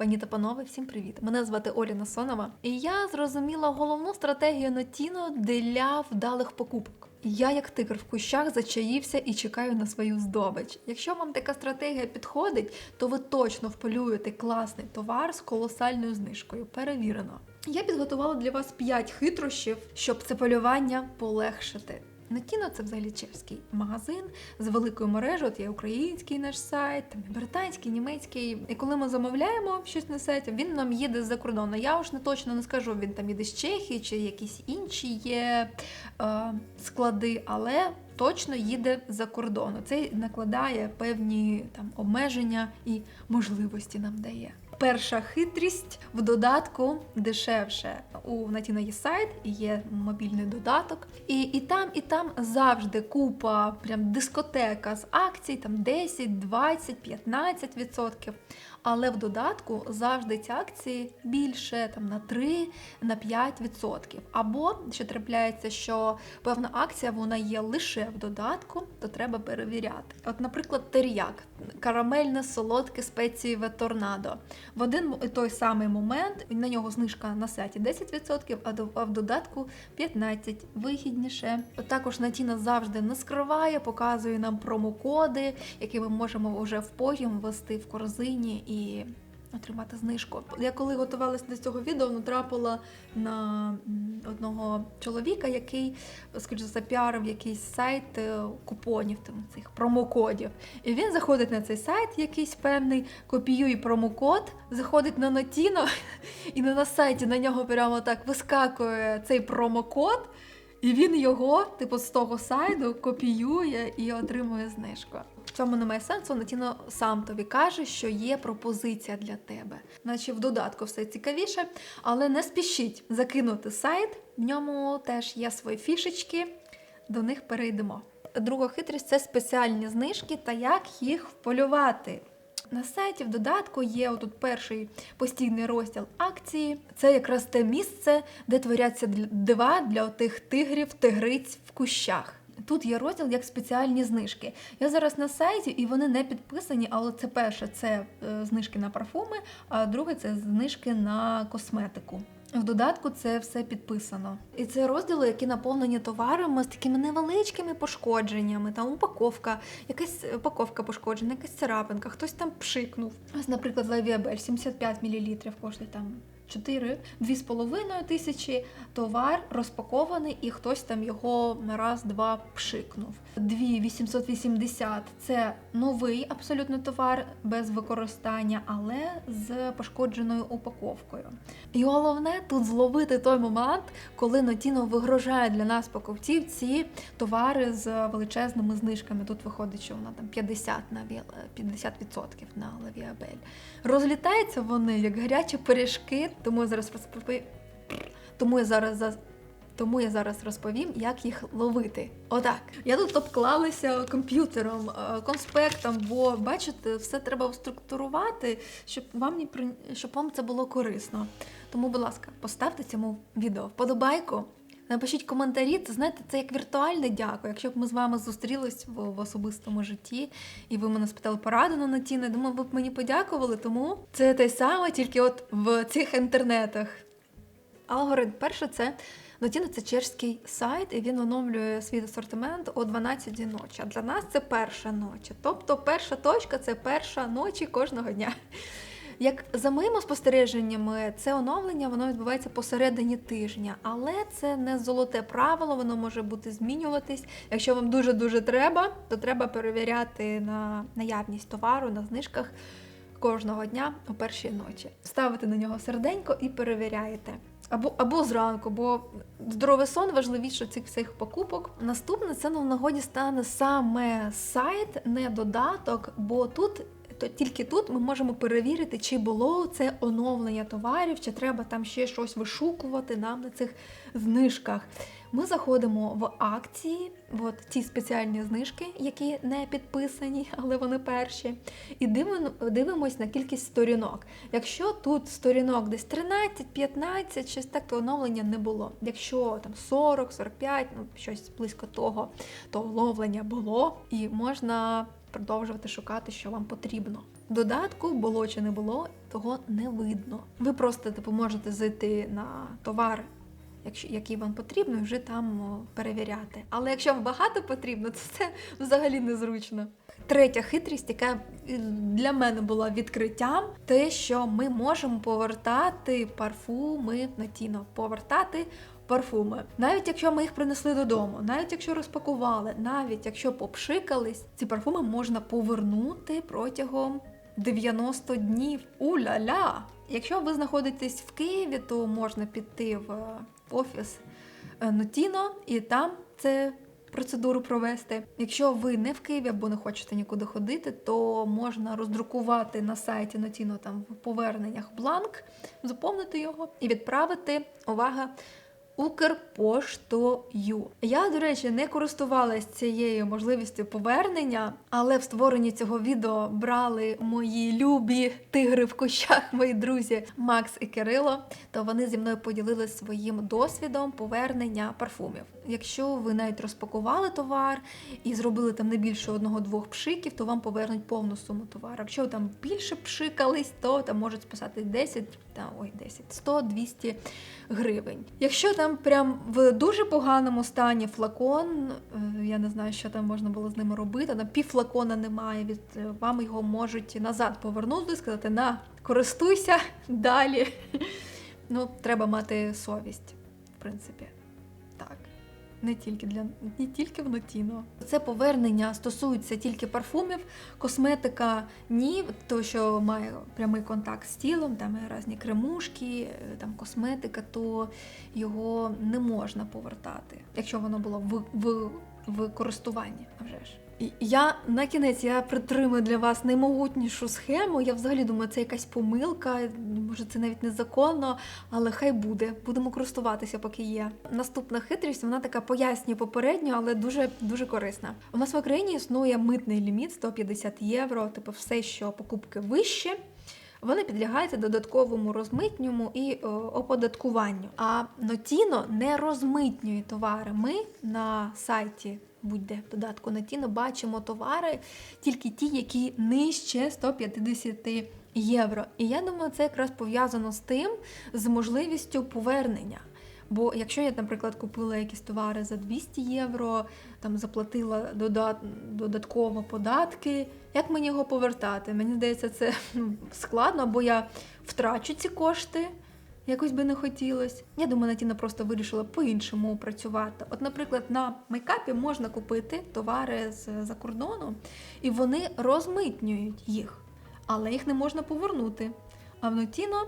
Пані та панове, всім привіт! Мене звати Оля Насонова, і я зрозуміла головну стратегію Нотіно для вдалих покупок. Я, як тигр в кущах, зачаївся і чекаю на свою здобич. Якщо вам така стратегія підходить, то ви точно вполюєте класний товар з колосальною знижкою. Перевірено. Я підготувала для вас 5 хитрощів, щоб це полювання полегшити. Нетіно це взагалі чеський магазин з великою мережею. От є український наш сайт, там британський, німецький. І коли ми замовляємо щось на сайті, він нам їде з-за кордону. Я ж не точно не скажу, він там їде з Чехії чи якісь інші є е, склади, але точно їде за кордону. Це накладає певні там обмеження і можливості нам дає. Перша хитрість в додатку дешевше. У Натіно є сайт, є мобільний додаток. І, і там, і там завжди купа, прям дискотека з акцій, там 10, 20, 15 відсотків. Але в додатку завжди ці акції більше там на 3, на 5 відсотків. Або ще трапляється, що певна акція вона є лише в додатку, то треба перевіряти. От, наприклад, тер'як, карамельне солодке спецієве торнадо. В один і той самий момент на нього знижка на сайті 10%, а до- в додатку 15% вигідніше. Також Натіна завжди не скриває, показує нам промокоди, які ми можемо вже в потім ввести в корзині і отримати знижку. Я коли готувалася до цього відео, натрапила на одного чоловіка, який, скажімо, запіарив якийсь сайт е, купонів, там цих промокодів. І він заходить на цей сайт, якийсь певний, копіює промокод, заходить на Нотіно, і на сайті на нього прямо так вискакує цей промокод. І він його, типу, з того сайту копіює і отримує знижку. В цьому немає сенсу. Натіно сам тобі каже, що є пропозиція для тебе. Наче в додатку все цікавіше, але не спішіть закинути сайт. В ньому теж є свої фішечки. До них перейдемо. Друга хитрість це спеціальні знижки та як їх вполювати. На сайті в додатку є отут перший постійний розділ акції. Це якраз те місце, де творяться дива для тих тигрів, тигриць в кущах. Тут є розділ як спеціальні знижки. Я зараз на сайті і вони не підписані, але це перше це е, знижки на парфуми, а друге це знижки на косметику. В додатку це все підписано. І це розділи, які наповнені товарами з такими невеличкими пошкодженнями. Там упаковка, якась упаковка пошкоджена, якась царапинка, хтось там пшикнув. Ось, наприклад, Лавіабель 75 мл коштує там 4, 2,5 тисячі товар розпакований, і хтось там його раз-два пшикнув. 2,880 – це новий абсолютно товар без використання, але з пошкодженою упаковкою. І головне тут зловити той момент, коли Нотіно вигрожає для нас покупців ці товари з величезними знижками. Тут виходить, що вона там 50 на віл- 50% на лавіабель. Розлітаються вони як гарячі пиріжки, тому я зараз розповім. Тому я зараз за- тому я зараз розповім, як їх ловити. Отак. Я тут обклалася комп'ютером, е, конспектом, бо бачите, все треба структурувати, щоб вам щоб вам це було корисно. Тому, будь ласка, поставте цьому відео вподобайку. Напишіть коментарі, це знаєте, це як віртуальне дякую. Якщо б ми з вами зустрілись в, в особистому житті, і ви мене спитали пораду на Натіна, думаю, ви б мені подякували, тому це те саме, тільки от в цих інтернетах. Алгоритм перше це Нотіно це чешський сайт, і він оновлює свій асортимент о 12 ночі. А для нас це перша ночі. Тобто перша точка це перша ночі кожного дня. Як за моїми спостереженнями, це оновлення воно відбувається посередині тижня, але це не золоте правило, воно може бути змінюватись. Якщо вам дуже дуже треба, то треба перевіряти на наявність товару на знижках кожного дня о першій ночі. Ставите на нього серденько і перевіряєте. Або, або зранку, бо здоровий сон важливіше цих всіх покупок. Наступне це нам нагоді стане саме сайт, не додаток, бо тут. То тільки тут ми можемо перевірити, чи було це оновлення товарів, чи треба там ще щось вишукувати нам на цих знижках. Ми заходимо в акції, от ті спеціальні знижки, які не підписані, але вони перші, і дивимо- дивимось на кількість сторінок. Якщо тут сторінок десь 13, 15, щось так, то оновлення не було. Якщо там 40, 45, ну щось близько того, то оновлення було, і можна продовжувати шукати, що вам потрібно. додатку було чи не було, того не видно. Ви просто типу можете зайти на товар, який вам потрібно, вже там перевіряти. Але якщо вам багато потрібно, то це взагалі незручно. Третя хитрість, яка е, для мене була відкриттям, те, що ми можемо повертати парфуми на тіно, повертати парфуми. Навіть якщо ми їх принесли додому, навіть якщо розпакували, навіть якщо попшикались, ці парфуми можна повернути протягом 90 днів. У-ля-ля! Якщо ви знаходитесь в Києві, то можна піти в е, офіс е, Нотіно і там це процедуру провести. Якщо ви не в Києві або не хочете нікуди ходити, то можна роздрукувати на сайті Notino там в поверненнях бланк, заповнити його і відправити. Увага! Укрпоштою. Я, до речі, не користувалась цією можливістю повернення, але в створенні цього відео брали мої любі тигри в кущах, мої друзі Макс і Кирило. То вони зі мною поділилися своїм досвідом повернення парфумів. Якщо ви навіть розпакували товар і зробили там не більше одного-двох пшиків, то вам повернуть повну суму товару. Якщо там більше пшикались, то там можуть списати 10, та ой, 10, 100-200 гривень. Якщо там прям в дуже поганому стані флакон, е, я не знаю, що там можна було з ними робити, на півфлакона немає, від е, вам його можуть назад повернути, сказати, на, користуйся далі. Ну, треба мати совість, в принципі. Так. Не тільки для не тільки в Нотіно. Це повернення стосується тільки парфумів, косметика ні, то що має прямий контакт з тілом, там є різні кремушки, е, там косметика, то його не можна повертати, якщо воно було в, в, в користуванні. А вже ж. Я на кінець я притримую для вас наймогутнішу схему. Я взагалі думаю, це якась помилка, може це навіть незаконно, але хай буде. Будемо користуватися, поки є. Наступна хитрість, вона така пояснює попередньо, але дуже дуже корисна. У нас в Україні існує митний ліміт 150 євро, типу все, що покупки вище. Вони підлягають додатковому розмитньому і о, оподаткуванню. А Нотіно не розмитнює товари. Ми на сайті будь-де в додатку на Нотіно бачимо товари, тільки ті, які нижче 150 євро. І я думаю, це якраз пов'язано з тим, з можливістю повернення. Бо якщо я, наприклад, купила якісь товари за 200 євро, там заплатила додат... додатково податки, як мені його повертати? Мені здається, це ну, складно, бо я втрачу ці кошти. Якось би не хотілося. Я думаю, Натіна просто вирішила по-іншому працювати. От, наприклад, на мейкапі можна купити товари з-за кордону, і вони розмитнюють їх, але їх не можна повернути. А в Нотіно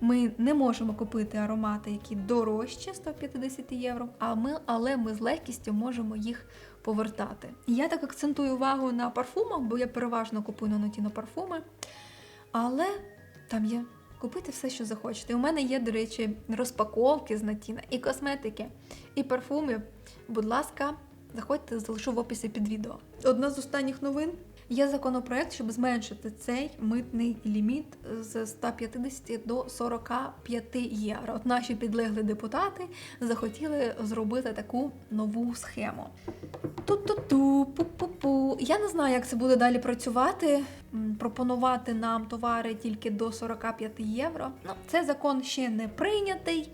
ми не можемо купити аромати, які дорожчі 150 євро, а ми, але ми з легкістю можемо їх повертати. Я так акцентую увагу на парфумах, бо я переважно купую на Нотіно парфуми. Але там є купити все, що захочете. У мене є, до речі, розпаковки з Натіна, і косметики, і парфуми. Будь ласка, заходьте, залишу в описі під відео. Одна з останніх новин. Є законопроект, щоб зменшити цей митний ліміт з 150 до 45 євро. От наші підлеглі депутати захотіли зробити таку нову схему. Ту-ту-ту, пу-пу-пу. Я не знаю, як це буде далі працювати. Пропонувати нам товари тільки до 45 євро. Ну, цей закон ще не прийнятий.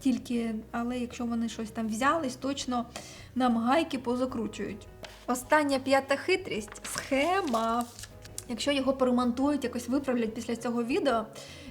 Тільки, але якщо вони щось там взялись, точно нам гайки позакручують. Остання п'ята хитрість схема. Якщо його поремонтують, якось виправлять після цього відео,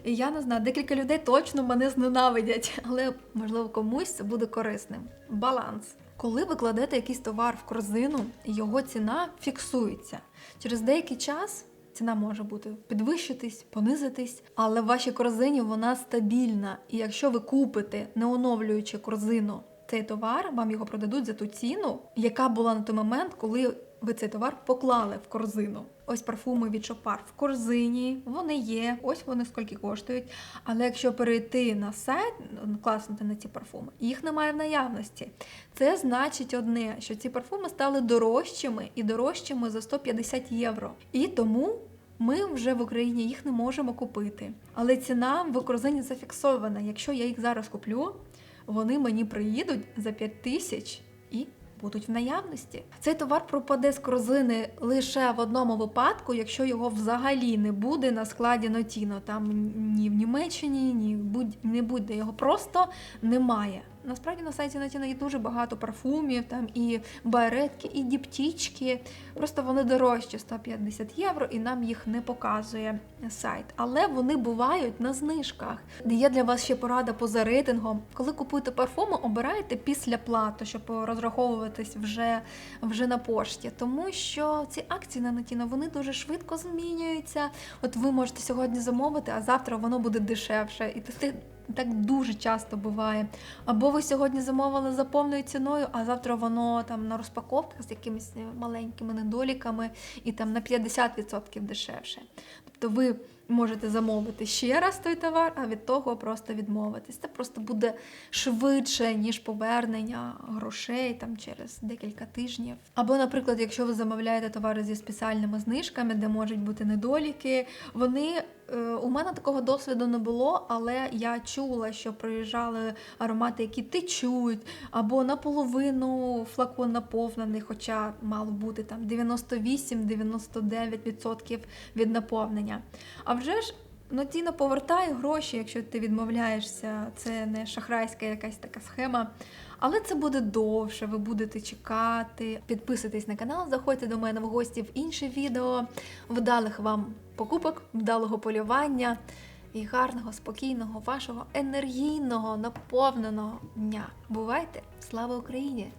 я не знаю, декілька людей точно мене зненавидять, але можливо комусь це буде корисним. Баланс. Коли ви кладете якийсь товар в корзину, його ціна фіксується. Через деякий час ціна може бути підвищитись, понизитись, але в вашій корзині вона стабільна. І якщо ви купите, не оновлюючи корзину, цей товар, вам його продадуть за ту ціну, яка була на той момент, коли ви цей товар поклали в корзину. Ось парфуми від Шопар в корзині, вони є, ось вони скільки коштують. Але якщо перейти на сайт, класнути на ці парфуми, їх немає в наявності. Це значить одне, що ці парфуми стали дорожчими і дорожчими за 150 євро. І тому. Ми вже в Україні їх не можемо купити, але ціна в корзині зафіксована. Якщо я їх зараз куплю, вони мені приїдуть за 5 тисяч і будуть в наявності. Цей товар пропаде з корзини лише в одному випадку, якщо його взагалі не буде на складі Нотіно. Там ні в Німеччині, ні будь не буде його просто немає. Насправді на сайті Нотіно є дуже багато парфумів, там і байретки, і діптічки. Просто вони дорожчі 150 євро, і нам їх не показує сайт. Але вони бувають на знижках. Є для вас ще порада поза рейтингом. Коли купуєте парфуми, обирайте після плату, щоб розраховуватись вже, вже на пошті. Тому що ці акції на Нотіно вони дуже швидко змінюються. От ви можете сьогодні замовити, а завтра воно буде дешевше. І ти так дуже часто буває. Або ви сьогодні замовили за повною ціною, а завтра воно там на розпаковках з якимись маленькими недоліками і там на 50% дешевше. Тобто ви можете замовити ще раз той товар, а від того просто відмовитись. Це просто буде швидше, ніж повернення грошей там через декілька тижнів. Або, наприклад, якщо ви замовляєте товари зі спеціальними знижками, де можуть бути недоліки, вони е, у мене такого досвіду не було, але я чула, що приїжджали аромати, які течуть, або наполовину флакон наповнений, хоча мало бути там 98-99% від наповнення. А вже ж Нотіно повертає гроші, якщо ти відмовляєшся. Це не шахрайська якась така схема. Але це буде довше, ви будете чекати. Підписуйтесь на канал, заходьте до мене в гості в інше відео. Вдалих вам покупок, вдалого полювання і гарного, спокійного, вашого енергійного, наповненого дня. Бувайте! Слава Україні!